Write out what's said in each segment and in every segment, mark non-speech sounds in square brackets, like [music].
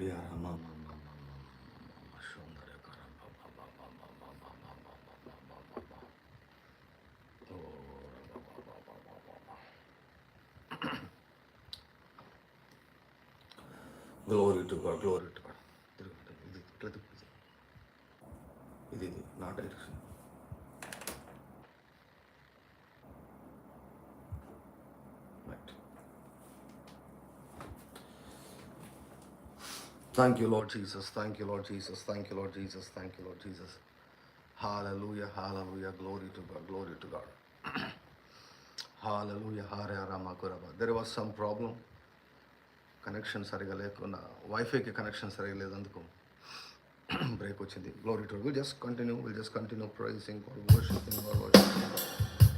Gloria Rama Glory to God, glory thank you Lord Jesus thank you Lord Jesus thank you Lord Jesus thank you Lord Jesus hallelujah hallelujah glory to God glory to God hallelujah హారే రామ Kuruba there was some problem connection సరిగా లేకుండా వైఫైకి connection సరిగా లేదందుకు [clears throat] break వచ్చింది. Glory to will just continue will just continue praising worshipping worshipping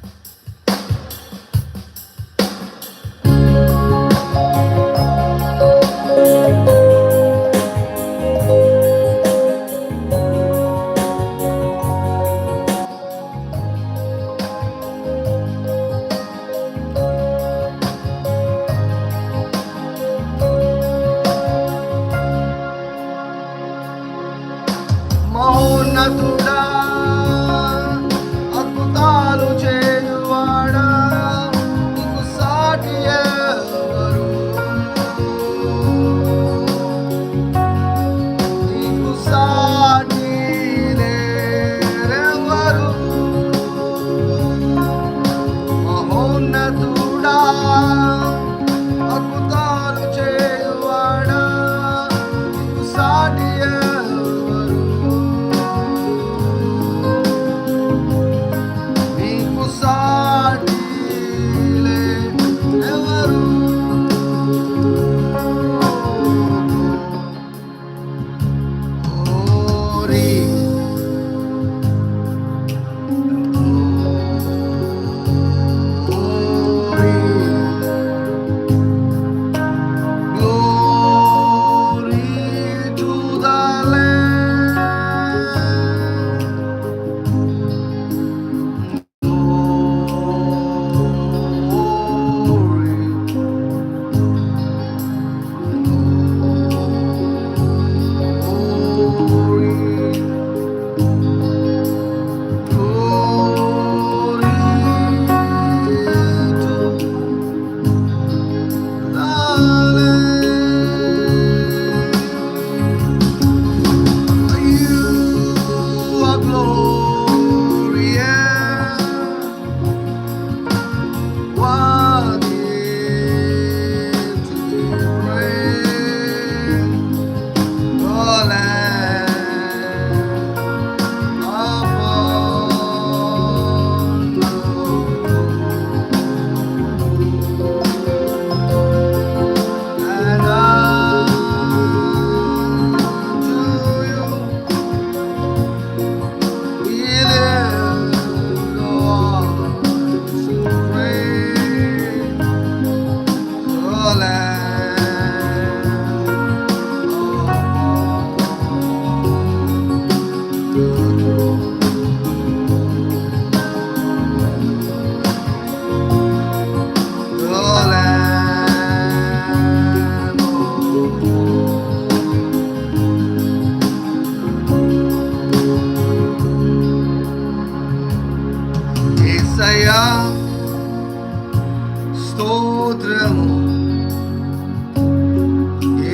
స్తోత్రము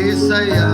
ఏసయ్యా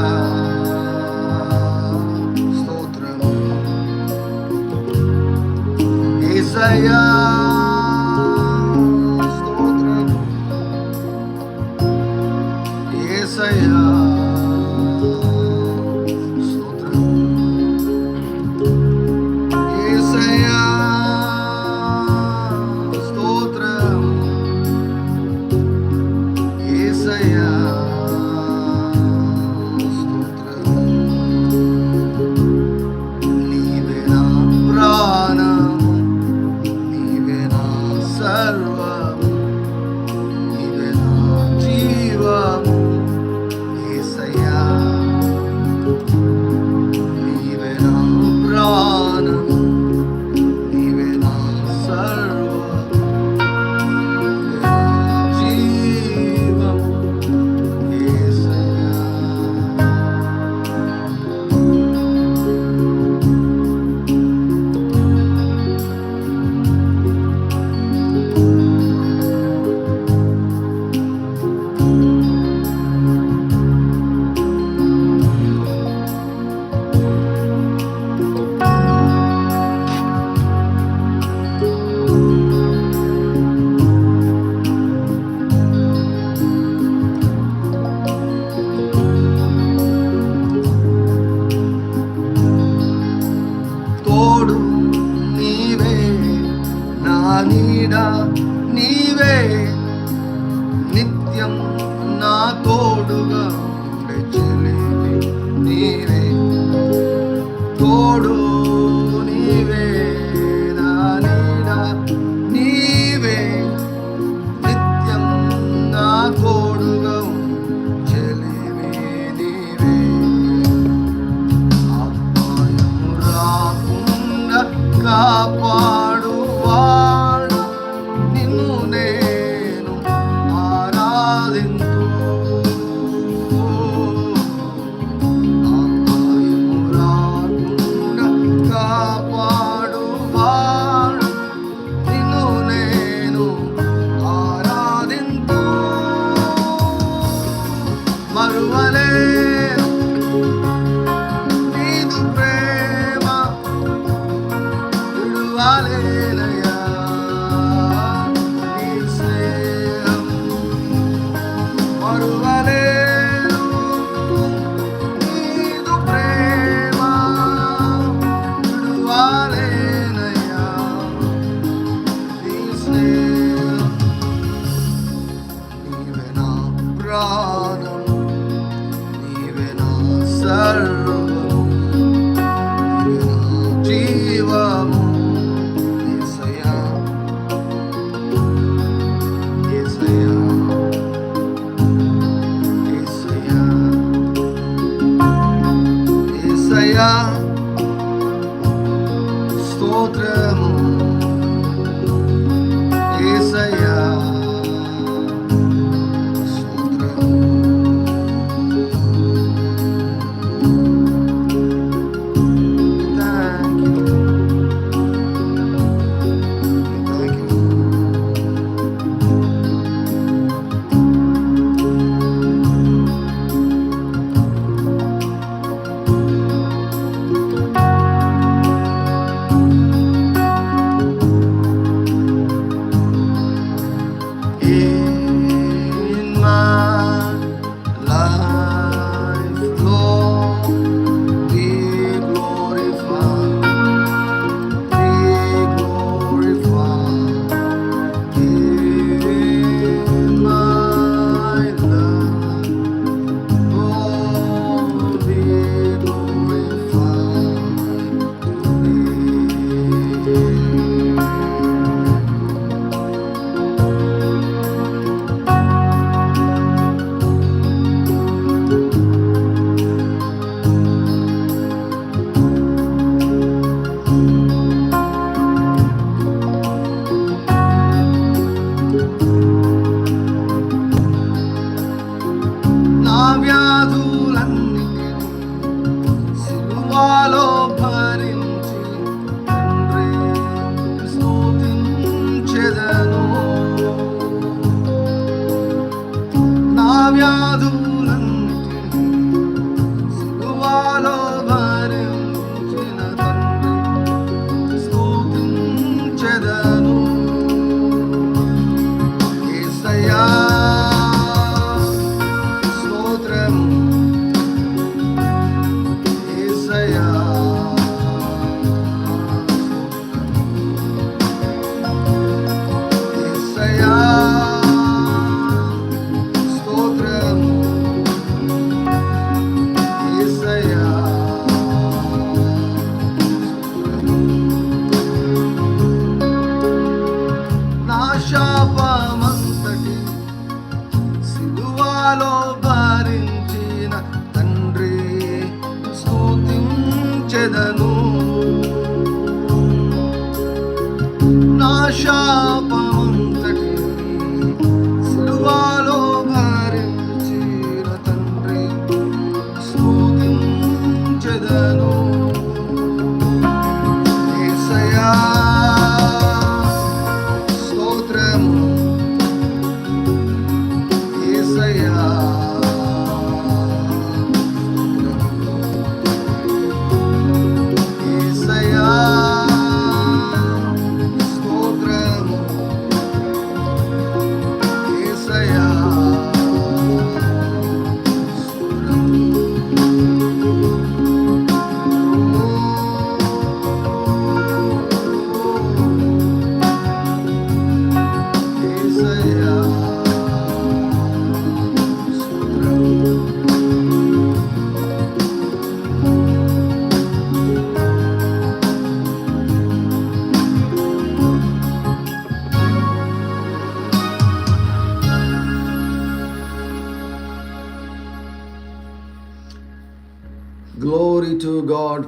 follow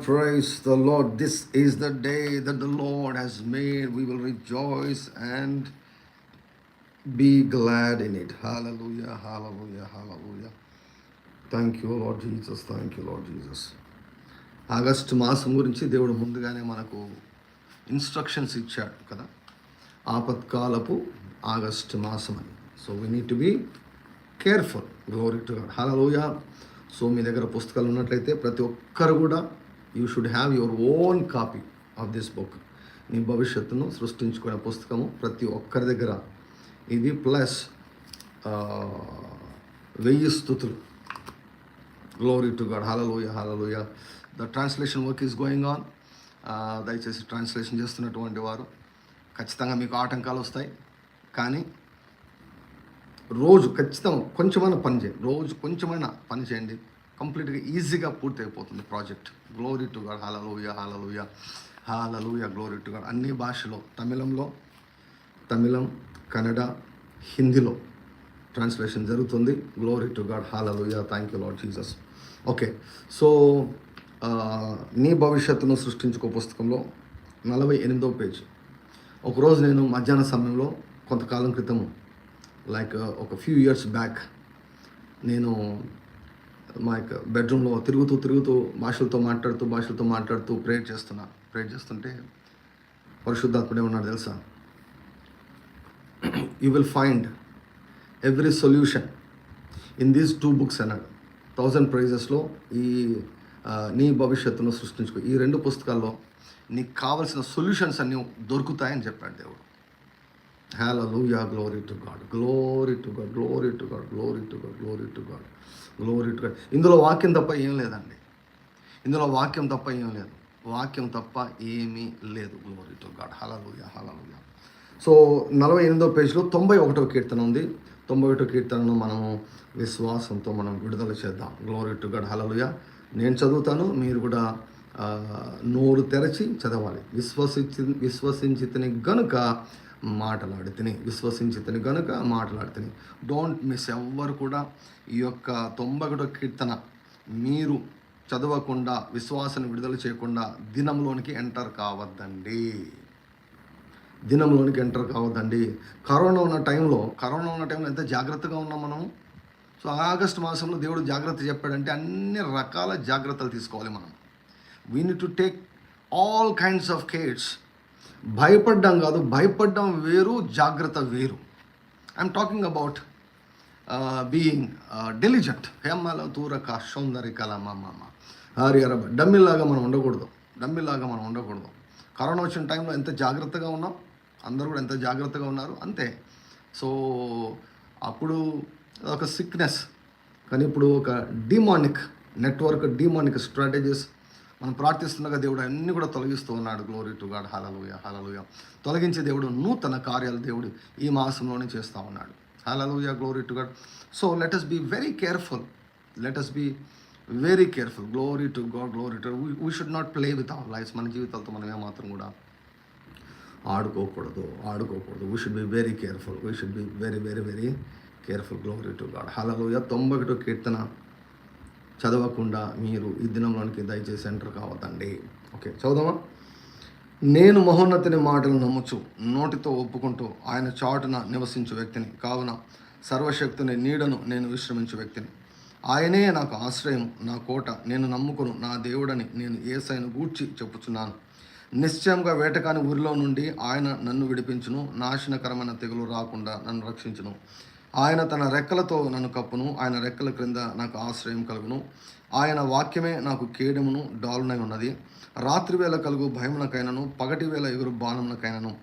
Praise the Lord. This is the day that the Lord has made. We will rejoice and be glad in it. Hallelujah, hallelujah, hallelujah. Thank you Lord Jesus thank you Lord Jesus August మాసం గురించి దేవుడు ముందుగానే మనకు instructions ఇచ్చాడు కదా ఆపత్కాలపు August మాసం అని so we need to be careful glory to God so మీ దగ్గర పుస్తకాలు ఉన్నట్లయితే ప్రతి ఒక్కరు కూడా you should have your own copy of this book నీ భవిష్యత్తును సృష్టించుకునే పుస్తకము ప్రతి ఒక్కరి దగ్గర. ఇది ప్లస్ వెయ్యి స్థుతులు. Glory to God hallelujah hallelujah the translation work is going on దయచేసి ట్రాన్స్లేషన్ చేస్తున్నటువంటి వారు ఖచ్చితంగా మీకు ఆటంకాలు వస్తాయి. కానీ రోజు ఖచ్చితంగా కొంచెమైనా పని చేయండి. రోజు కొంచెమైనా పని చేయండి. కంప్లీట్గా ఈజీగా పూర్తి అయిపోతుంది project. Glory to God hallelujah hallelujah hallelujah glory to God అన్ని భాషలో తమిళంలో తమిళం కన్నడ హిందీలో ట్రాన్స్లేషన్ జరుగుతుంది. Glory to God hallelujah thank you Lord Jesus okay so నీ భవిష్యత్తును సృష్టించుకో పుస్తకంలో నలభై ఎనిమిదో పేజ్. ఒకరోజు నేను మధ్యాహ్న సమయంలో కొంతకాలం క్రితము లైక్ ఒక ఫ్యూ ఇయర్స్ బ్యాక్ నేను మా యొక్క బెడ్రూమ్లో తిరుగుతూ తిరుగుతూ భాషలతో మాట్లాడుతూ భాషలతో మాట్లాడుతూ ప్రేయర్ చేస్తున్నా. ప్రేయర్ చేస్తుంటే పరిశుద్ధాత్ముడే ఉన్నాడు తెలుసా? You will find every solution in these two books అన్నాడు. థౌజండ్ ప్రైజెస్లో ఈ నీ భవిష్యత్తును సృష్టించుకో. ఈ రెండు పుస్తకాల్లో నీకు కావలసిన సొల్యూషన్స్ అన్నీ దొరుకుతాయని చెప్పాడు దేవుడు. Hallelujah glory to God glory to God glory to God glory to God glory to God glory to God ఇందులో వాక్యం తప్ప ఏం లేదండి. ఇందులో వాక్యం తప్ప ఏం లేదు. వాక్యం తప్ప ఏమీ లేదు. Glory to God hallelujah hallelujah so నలభై ఎనిమిదో పేజ్లో తొంభై ఒకటో కీర్తన ఉంది. తొంభై ఒకటో కీర్తనను మనము విశ్వాసంతో మనం విడుదల చేద్దాం. గ్లోరీ టు గాడ్ హలలుయా నేను చదువుతాను మీరు కూడా నోరు తెరచి చదవాలి. విశ్వసించి విశ్వసించితని గనుక మాటలాడితిని విశ్వసించితని కనుక మాటలాడితిని. డోంట్ మిస్ ఎవ్వరు కూడా ఈ యొక్క తొంభై ఒకటో కీర్తన మీరు చదవకుండా విశ్వాసాన్ని విడుదల చేయకుండా దినంలోనికి ఎంటర్ కావద్దండి. దినంలోనికి ఎంటర్ కావద్దండి. కరోనా ఉన్న టైంలో కరోనా ఉన్న టైంలో ఎంత జాగ్రత్తగా ఉన్నాం మనం? సో ఆగస్ట్ మాసంలో దేవుడు జాగ్రత్త చెప్పాడంటే అన్ని రకాల జాగ్రత్తలు తీసుకోవాలి మనం. We need to take all kinds of cares భయపడ్డం కాదు భయపడ్డం వేరు జాగ్రత్త వేరు. I'm talking about being diligent Hemala తూరక సౌందర్యకల మామ హరి అరబ డమ్మిల్లాగా మనం ఉండకూడదు. డమ్మిల్లాగా మనం ఉండకూడదు. కరోనా వచ్చిన టైంలో ఎంత జాగ్రత్తగా ఉన్నాం? అందరూ కూడా ఎంత జాగ్రత్తగా ఉన్నారు? అంతే. సో అప్పుడు ఒక సిక్నెస్ కానీ ఇప్పుడు ఒక డిమానిక్ నెట్వర్క్ డిమానిక్ స్ట్రాటజీస్ మనం ప్రార్థిస్తుండగా దేవుడు అన్ని కూడా తొలగిస్తూ ఉన్నాడు. Glory to God hallelujah hallelujah తొలగించే దేవుడు నూతన కార్యాలు దేవుడు ఈ మాసంలోనే చేస్తూ ఉన్నాడు. Hallelujah glory to God so let us be very careful let us be very careful glory to God glory to we should not play with our lives మన జీవితాలతో మనం ఏమాత్రం కూడా ఆడుకోకూడదు. ఆడుకోకూడదు. We should be very careful we should be very very very careful glory to God hallelujah తొంభై ఒకటో కీర్తన. చదవకుండా మీరు ఈ దినంలోనికి దయచేసి సెంటర్ కావద్దండి. ఓకే చదుదామా నేను మహోన్నతిని మాటలు నమ్ముచు నోటితో ఒప్పుకుంటూ ఆయన చాటున నివసించు వ్యక్తిని కావున సర్వశక్తుని నీడను నేను విశ్రమించు వ్యక్తిని. ఆయనే నాకు ఆశ్రయం నా కోట నేను నమ్ముకును నా దేవుడని నేను ఏసైను గూడ్చి చెప్పుచున్నాను. నిశ్చయంగా వేటకాని ఊరిలో నుండి ఆయన నన్ను విడిపించును నాశనకరమైన తెగులు రాకుండా నన్ను రక్షించును. ఆయన తన రెక్కలతో నన్ను కప్పును. ఆయన రెక్కల క్రింద నాకు ఆశ్రయం కలుగును. ఆయన వాక్యమే నాకు కేడమును డాలునై ఉన్నది. రాత్రి వేళ కలుగు భయమునకైనను పగటి వేళ ఎగురు బాణమునకైనను.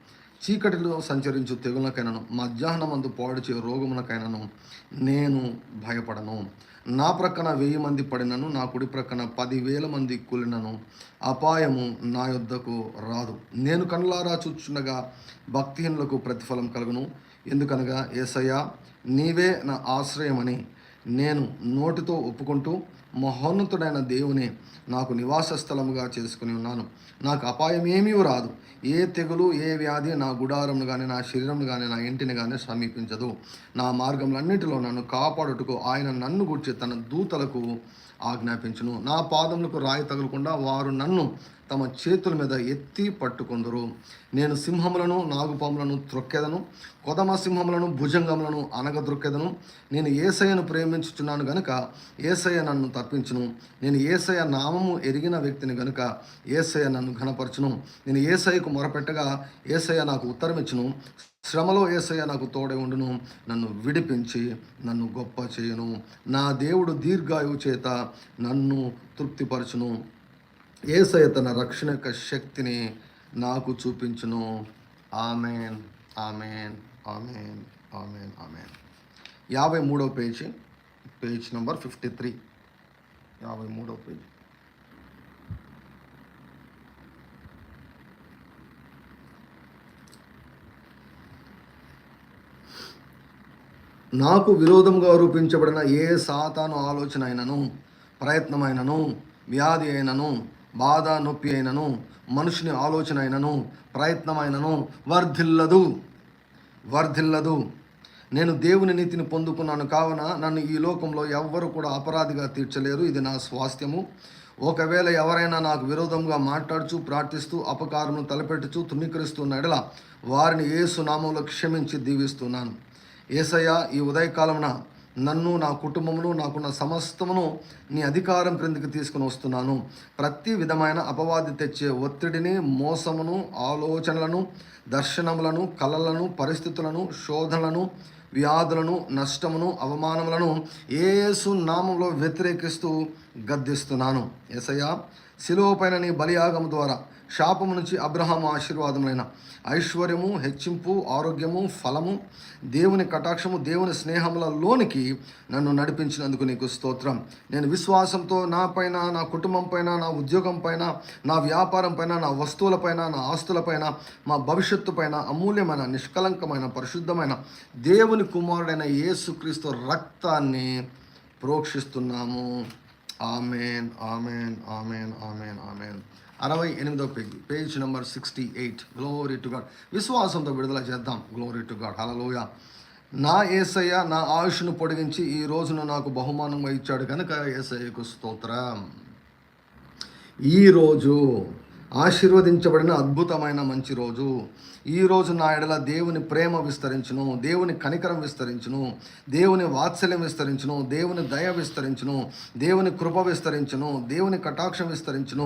చీకటిలో సంచరించు తెగులకైనను మధ్యాహ్నమందు పాడుచే రోగమునకైనను నేను భయపడను. నా ప్రక్కన వెయ్యి మంది పడినను నా కుడి ప్రక్కన పదివేల మంది కూలినను. అపాయము నా యొద్దకు రాదు. నేను కనులారా చూచుండగా భక్తిహీనులకు ప్రతిఫలం కలుగును. ఎందుకనగా ఏసయ్యా నీవే నా ఆశ్రయమని నేను నోటితో ఒప్పుకుంటూ మహోన్నతుడైన దేవుని నాకు నివాస స్థలముగా చేసుకుని ఉన్నాను. నాకు అపాయం ఏమీ రాదు. ఏ తెగులు ఏ వ్యాధి నా గుడారంను కానీ నా శరీరం కానీ నా ఇంటిని కానీ సమీపించదు. నా మార్గములన్నిటిలో నన్ను కాపాడుటకు ఆయన నన్ను గుర్చి తన దూతలకు ఆజ్ఞాపించును. నా పాదములకు రాయి తగలకుండా వారు నన్ను తమ చేతుల మీద ఎత్తి పట్టుకొందరు. నేను సింహములను నాగుపాములను త్రొక్కెదను. కొదమ సింహములను భుజంగములను అనగద్రొక్కెదను నేను ఏసయ్యను ప్రేమించుచున్నాను గనుక ఏసయ్య నన్ను తప్పించును. నేను ఏసయ్య నామము ఎరిగిన వ్యక్తిని గనుక ఏసయ్య నన్ను ఘనపరచును. నేను ఏసయ్యకు మొరపెట్టగా ఏసయ్య నాకు ఉత్తరమిచ్చును. శ్రమలో ఏసయ్య నాకు తోడే ఉండును నన్ను విడిపించి నన్ను గొప్ప చేయను. నా దేవుడు దీర్ఘాయువు చేత నన్ను తృప్తిపరచును. ఏసయ్య తన రక్షణ యొక్క శక్తిని నాకు చూపించును. Amen amen amen amen amen. యాభై మూడవ పేజీ పేజ్ నెంబర్ ఫిఫ్టీ త్రీ. యాభై మూడవ పేజీ. నాకు విరోధంగా రూపించబడిన ఏ సాతాను ఆలోచన అయినను ప్రయత్నమైనను వ్యాధి అయినను బాధ నొప్పి అయినను మనుషుని ఆలోచన అయినను ప్రయత్నమైనను వర్ధిల్లదు. వర్ధిల్లదు. నేను దేవుని నీతిని పొందుకున్నాను కావున నన్ను ఈ లోకంలో ఎవ్వరు కూడా అపరాధిగా తీర్చలేరు. ఇది నా స్వాస్థ్యము. ఒకవేళ ఎవరైనా నాకు విరోధంగా మాట్లాడుచు ప్రార్థిస్తూ అపకారమును తలపెట్టుచు తృణీకరిస్తున్న ఎడల వారిని ఏసు సునామంలో క్షమించి దీవిస్తున్నాను. ఏసయ్య ఈ ఉదయకాలమున నన్ను నా కుటుంబమును నాకున్న సమస్తమును నీ అధికారం క్రిందికి తీసుకుని వస్తున్నాను. ప్రతి విధమైన అపవాది తెచ్చే ఒత్తిడిని మోసమును ఆలోచనలను దర్శనములను కలలను పరిస్థితులను శోధనలను వ్యాధులను నష్టమును అవమానములను ఏసు నామంలో వ్యతిరేకిస్తూ గద్దిస్తున్నాను. ఏసయ్య శిలువ పైన నీ బలియాగము ద్వారా శాపము నుంచి అబ్రహాము ఆశీర్వాదములైన ఐశ్వర్యము హెచ్చింపు ఆరోగ్యము ఫలము దేవుని కటాక్షము దేవుని స్నేహములలోనికి నన్ను నడిపించినందుకు నీకు స్తోత్రం. నేను విశ్వాసంతో నా పైన నా కుటుంబం పైన నా ఉద్యోగం పైన నా వ్యాపారం పైన నా వస్తువులపైన నా ఆస్తులపైన మా భవిష్యత్తు పైన అమూల్యమైన నిష్కలంకమైన పరిశుద్ధమైన దేవుని కుమారుడైన యేసుక్రీస్తు రక్తాన్ని ప్రోక్షిస్తున్నాము. Amen amen amen amen amen. అరవై ఎనిమిదో page page number sixty eight. Glory to God విశ్వాసంతో విడుదల చేద్దాం. గ్లోరీ టు గాడ్ హలలోయ నా ఏసయ్య నా ఆయుష్ను పొడిగించి ఈ రోజును నాకు బహుమానంగా ఇచ్చాడు కనుక ఏసయ్యకు స్తోత్రం. ఈరోజు ఆశీర్వదించబడిన అద్భుతమైన మంచి రోజు ఈ రోజు నా ఎడల దేవుని ప్రేమ విస్తరించును దేవుని కనికరం విస్తరించును దేవుని వాత్సల్యం విస్తరించును దేవుని దయ విస్తరించును దేవుని కృప విస్తరించును దేవుని కటాక్షం విస్తరించును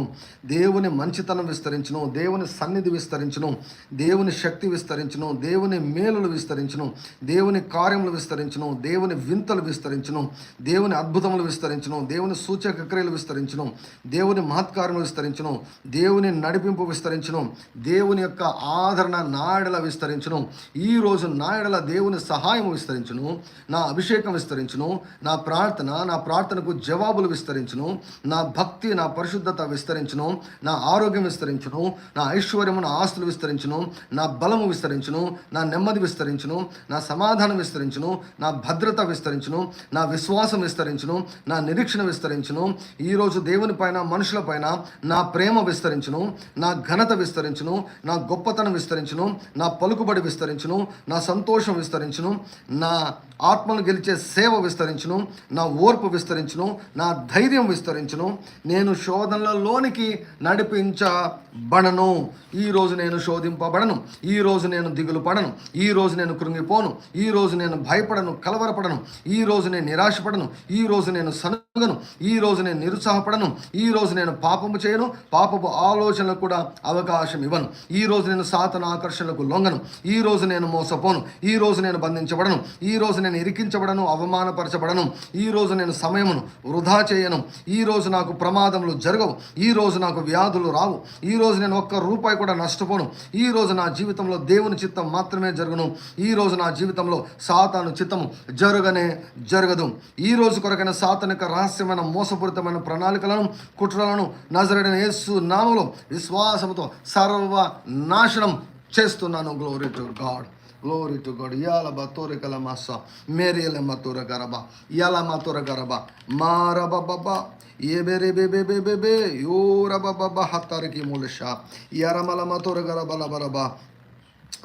దేవుని మంచితనం విస్తరించును దేవుని సన్నిధి విస్తరించును దేవుని శక్తి విస్తరించును దేవుని మేలులు విస్తరించును దేవుని కార్యములు విస్తరించును దేవుని వింతలు విస్తరించును దేవుని అద్భుతములు విస్తరించును దేవుని సూచక క్రియలు విస్తరించును దేవుని మహత్కారములు విస్తరించును దేవుని నడిపింపు విస్తరించను దేవుని యొక్క ఆదరణ నాయడల విస్తరించను ఈ రోజు నాయడల దేవుని సహాయం విస్తరించును నా అభిషేకం విస్తరించును నా ప్రార్థన నా ప్రార్థనకు జవాబులు విస్తరించును నా భక్తి నా పరిశుద్ధత విస్తరించును నా ఆరోగ్యం విస్తరించును నా ఐశ్వర్యము నా ఆస్తులు విస్తరించును నా బలము విస్తరించును నా నెమ్మది విస్తరించును నా సమాధానం విస్తరించును నా భద్రత విస్తరించును నా విశ్వాసం విస్తరించును నా నిరీక్షణ విస్తరించును ఈరోజు దేవుని పైన మనుషుల పైన నా ప్రేమ విస్తరించును నా ఘనత విస్తరించును నా గొప్పతనం విస్తరించును నా పలుకుబడి విస్తరించును నా సంతోషం విస్తరించును నా ఆత్మను గెలిచే సేవ విస్తరించును నా ఓర్పు విస్తరించును నా ధైర్యం విస్తరించును నేను శోధనలలోనికి నడిపించబడను ఈరోజు నేను శోధింపబడను ఈరోజు నేను దిగులు పడను ఈరోజు నేను కృంగిపోను ఈరోజు నేను భయపడను కలవరపడను ఈరోజు నేను నిరాశపడను ఈరోజు నేను సనుగను ఈరోజు నేను నిరుత్సాహపడను ఈరోజు నేను పాపము చేయను పాపపు ఆలోచనలకు కూడా అవకాశం ఇవ్వను ఈరోజు నేను సాతన ఆకర్షణలకు లొంగను ఈరోజు నేను మోసపోను ఈరోజు నేను బంధించబడను ఈరోజు నేను ఇరికించబడను అవమానపరచబడను. ఈరోజు నేను సమయమును వృధా చేయను. ఈరోజు నాకు ప్రమాదములు జరగవు. ఈరోజు నాకు వ్యాధులు రావు. ఈరోజు నేను ఒక్క రూపాయి కూడా నష్టపోను. ఈరోజు నా జీవితంలో దేవుని చిత్తం మాత్రమే జరుగును. ఈరోజు నా జీవితంలో సాతాను చిత్తము జరగనే జరగదు. ఈ రోజు కొరకైన సాతానిక రహస్యమైన మోసపూరితమైన ప్రణాళికలను కుట్రలను నజరడిన యేసు నామలో విశ్వాసంతో సర్వ నాశనం చేస్తున్నాను. Glory to God Glory to God. Yala batore kalamasa. Meriele matura garaba. Yala matura garaba. Mara baba. Yebere bebe bebe be. Yura baba hatariki mulisha. Yara mala matura garaba la baraba.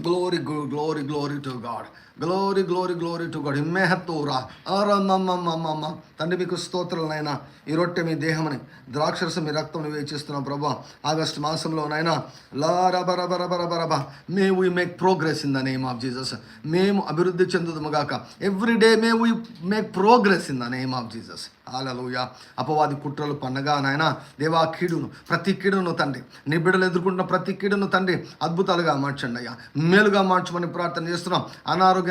Glory, glory, glory to God. Glory glory glory to God ఇమ్మేహత్తూరా ఆరమ్మమ్మమ్మమ్మ తండ్రి మీకు స్తోత్రాలనైనా ఈ రొట్టె మీ దేహమని ద్రాక్షరసం మీ రక్తం వేచిస్తున్నాం ప్రభా. August మాసంలోనైనా లారబరబరబరబరబ may we make progress in the name of Jesus మేము అభివృద్ధి చెందుదము గాక. Every day may we make progress in the name of Jesus hallelujah అపవాది కుట్రలు పండగ నాయన. దేవా కీడును ప్రతి కీడును తండ్రి. నీ బిడ్డలు ఎదుర్కొంటున్న ప్రతి కీడును తండ్రి అద్భుతాలుగా మార్చండి అయ్యా. మేలుగా మార్చమని ప్రార్థన చేస్తున్నాం.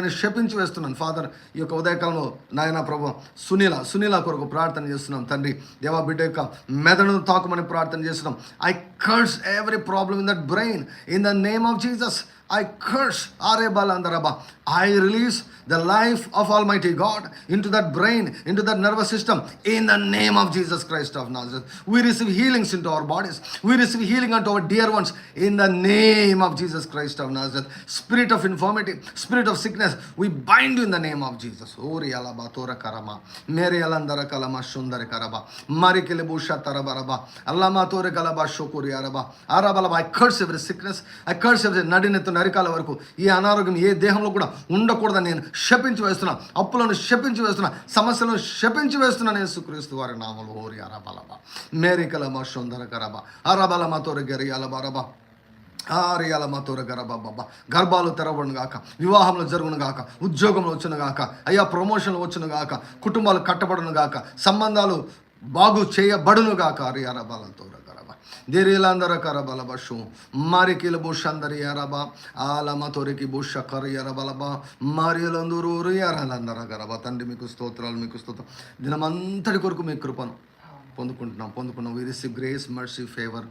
అందుకని శపించి వేస్తున్నాను. ఫాదర్ ఈ యొక్క ఉదయకాలంలో నాయన ప్రభు సునీల సునీల కొరకు ప్రార్థన చేస్తున్నాం తండ్రి. దేవా బిడ్డ యొక్క మెదడును తాకుమని ప్రార్థన చేస్తున్నాం. I curse every problem in that brain in the name of Jesus I curse ఆరే బాల్ అందరబా I release the life of Almighty God into that brain, into that nervous system in the name of Jesus Christ of Nazareth. We receive healings into our bodies. We receive healing unto our dear ones in the name of Jesus Christ of Nazareth. Spirit of infirmity, spirit of sickness, we bind you in the name of Jesus. Ori alaba tora karama. Mary alandara kalama shundare karaba. Mari kelebusha tarabaraba. Allama tore kalaba shokuri araba. Arabalaba. I curse every sickness. I curse every నడినెత్తు నరికాల వరకు ఈ అనారోగ్యం ఏ దేహంలో కూడా ఉండకూడదని నేను శపించి వేస్తున్నా అప్పులను శపించి వేస్తున్నా సమస్యలను శపించి వేస్తున్నా నేను సుక్రీస్తు వారి నామలు. ఓరి అరబలబ మేరికలమ కలమ సుందర కరబ అరబలమ తోర గరి అలబ అరబ ఆరియాల మాతోర గరబ బాబా గర్భాలు తెరవను గాక వివాహంలో జరుగును గాక ఉద్యోగంలో వచ్చును గాక అయ్యా ప్రమోషన్లు వచ్చును గాక కుటుంబాలు కట్టబడును గాక సంబంధాలు బాగు చేయబడును గాక ఆరియాల బలంతో దేరీలందర కరబల బషు మారికిల బుషందరి ఎరబ ఆలమ తొరికి బుష కర ఎరబలబ మరియలందరూ ఎరలందర గరబ తండ్రి మీకు స్తోత్రాలు మీకు స్తోత్రం. దినమంతటి కొరకు మీ కృపను పొందుకుంటున్నాం పొందుకున్నాం. We receive grace mercy favour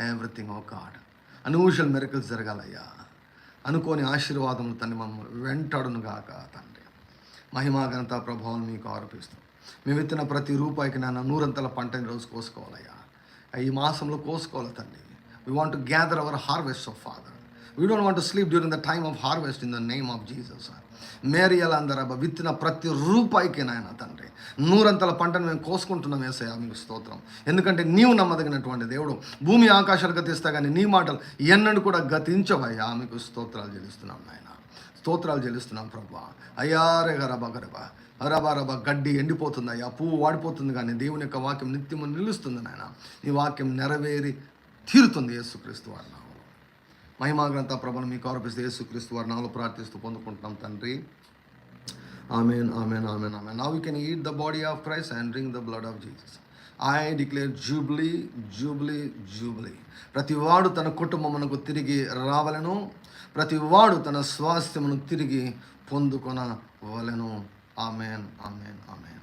everything O God unusual miracles జరగాలయ్యా. అనుకోని ఆశీర్వాదములు తండ్రి మమ్మల్ని వెంటాడును గాక తండ్రి. మహిమా ఘనత ప్రభావం మీకు ఆరోపిస్తాం మేము విత్తిన ప్రతి రూపాయికి నాన్న నూరంతల పంటని రోజు కోసుకోవాలయ్యా. ఈ మాసంలో కోసుకోవాలి తండ్రి we want to gather our harvest of Father we don't want sleep during the time of harvest in the name of Jesus sir మేరీ ఎలా అందరబ్బ విత్తిన ప్రతి రూపాయికి నాయన తండ్రి. నూరంతల పంటను మేము కోసుకుంటున్నాం వేసయ్యా మీకు స్తోత్రం. ఎందుకంటే నీవు నమ్మదగినటువంటి దేవుడు. భూమి ఆకాశాలు గతిస్తా కానీ నీ మాటలు ఎన్నడూ కూడా గతించవయ్యా మీకు స్తోత్రాలు చెల్లిస్తున్నాం నాయన. స్తోత్రాలు చెల్లిస్తున్నాం ప్రభా. అయ్యారే గరబా గరబ అరబా రబా గడ్డి ఎండిపోతుంది అయ్యా. పువ్వు వాడిపోతుంది కానీ దేవుని యొక్క వాక్యం నిత్యము నిలుస్తుంది నాయన. నీ వాక్యం నెరవేరి తీరుతుంది యేసుక్రీస్తు వారి నామములో మహిమా గ్రంథ ప్రభను మీకు ఆరోపిస్తే యేసుక్రీస్తు వారి నామలో ప్రార్థిస్తూ పొందుకుంటున్నాం తండ్రి. Amen amen amen amen. Now you can eat the body of Christ and drink the blood of Jesus I declare jubilee jubilee jubilee ప్రతివాడు తన కుటుంబమునకు తిరిగి రావలను. ప్రతివాడు తన స్వాస్థ్యమును తిరిగి పొందుకొనవలెను amen amen amen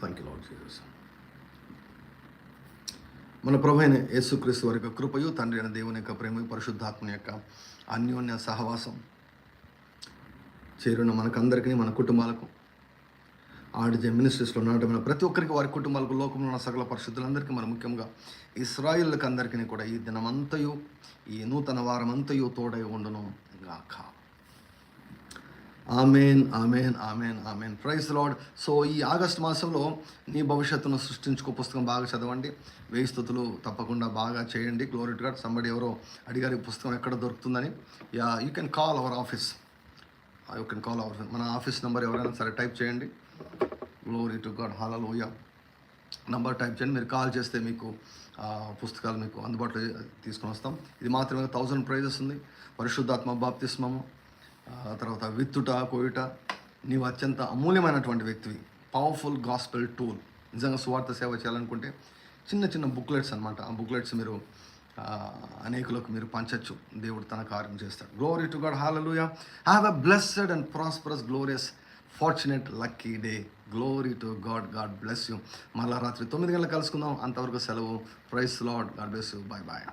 Thank you, Lord Jesus. మన ప్రభు అయిన యేసుక్రీస్తు వారి యొక్క కృపయు తండ్రి అయిన దేవుని యొక్క ప్రేమ పరిశుద్ధాత్మని యొక్క అన్యోన్య సహవాసం చేరున్న మనకందరికీ మన కుటుంబాలకు. ఆర్డిజే మినిస్ట్రీస్లో నాటమైన ప్రతి ఒక్కరికి వారి కుటుంబాలకు లోకంలో ఉన్న సకల పరిశుద్ధులందరికీ మన ముఖ్యంగా ఇస్రాయిల్కి అందరికీ కూడా ఈ దినమంతయు ఈ నూతన వారమంతయు తోడై ఉండను గాక. Amen amen amen amen. Praise Lord so ఈ ఆగస్ట్ మాసంలో నీ భవిష్యత్తును సృష్టించుకో పుస్తకం బాగా చదవండి. వేయి స్థుతులు తప్పకుండా బాగా చేయండి. గ్లోరీ టు గాడ్ సంబడి ఎవరో అడిగారు ఈ పుస్తకం ఎక్కడ దొరుకుతుందని? Yeah you can call our office you can call our మన ఆఫీస్ నెంబర్ ఎవరైనా సరే టైప్ చేయండి. Glory to God hallelujah number type చేయండి. మీరు కాల్ చేస్తే మీకు పుస్తకాలు మీకు అందుబాటులో తీసుకొని వస్తాం. ఇది మాత్రమే థౌజండ్ ప్రైజెస్ ఉంది. పరిశుద్ధాత్మ బాప్తిస్మము. ఆ, తర్వాత విత్తుట కోయుట నీవు అత్యంత అమూల్యమైనటువంటి వ్యక్తివి. పవర్ఫుల్ గాస్పెల్ టూల్ నిజంగా స్వార్థ సేవ చేయాలనుకుంటే చిన్న చిన్న బుక్లెట్స్ అనమాట ఆ బుక్లెట్స్ మీరు అనేకులకు మీరు పంచచ్చు. దేవుడు తన కార్యం చేస్తాడు. Glory to God hallelujah have a blessed and prosperous glorious fortunate lucky day glory to God God bless you మళ్ళా రాత్రి తొమ్మిది గంటలకు కలుసుకుందాం. అంతవరకు సెలవు. Praise Lord God bless you bye bye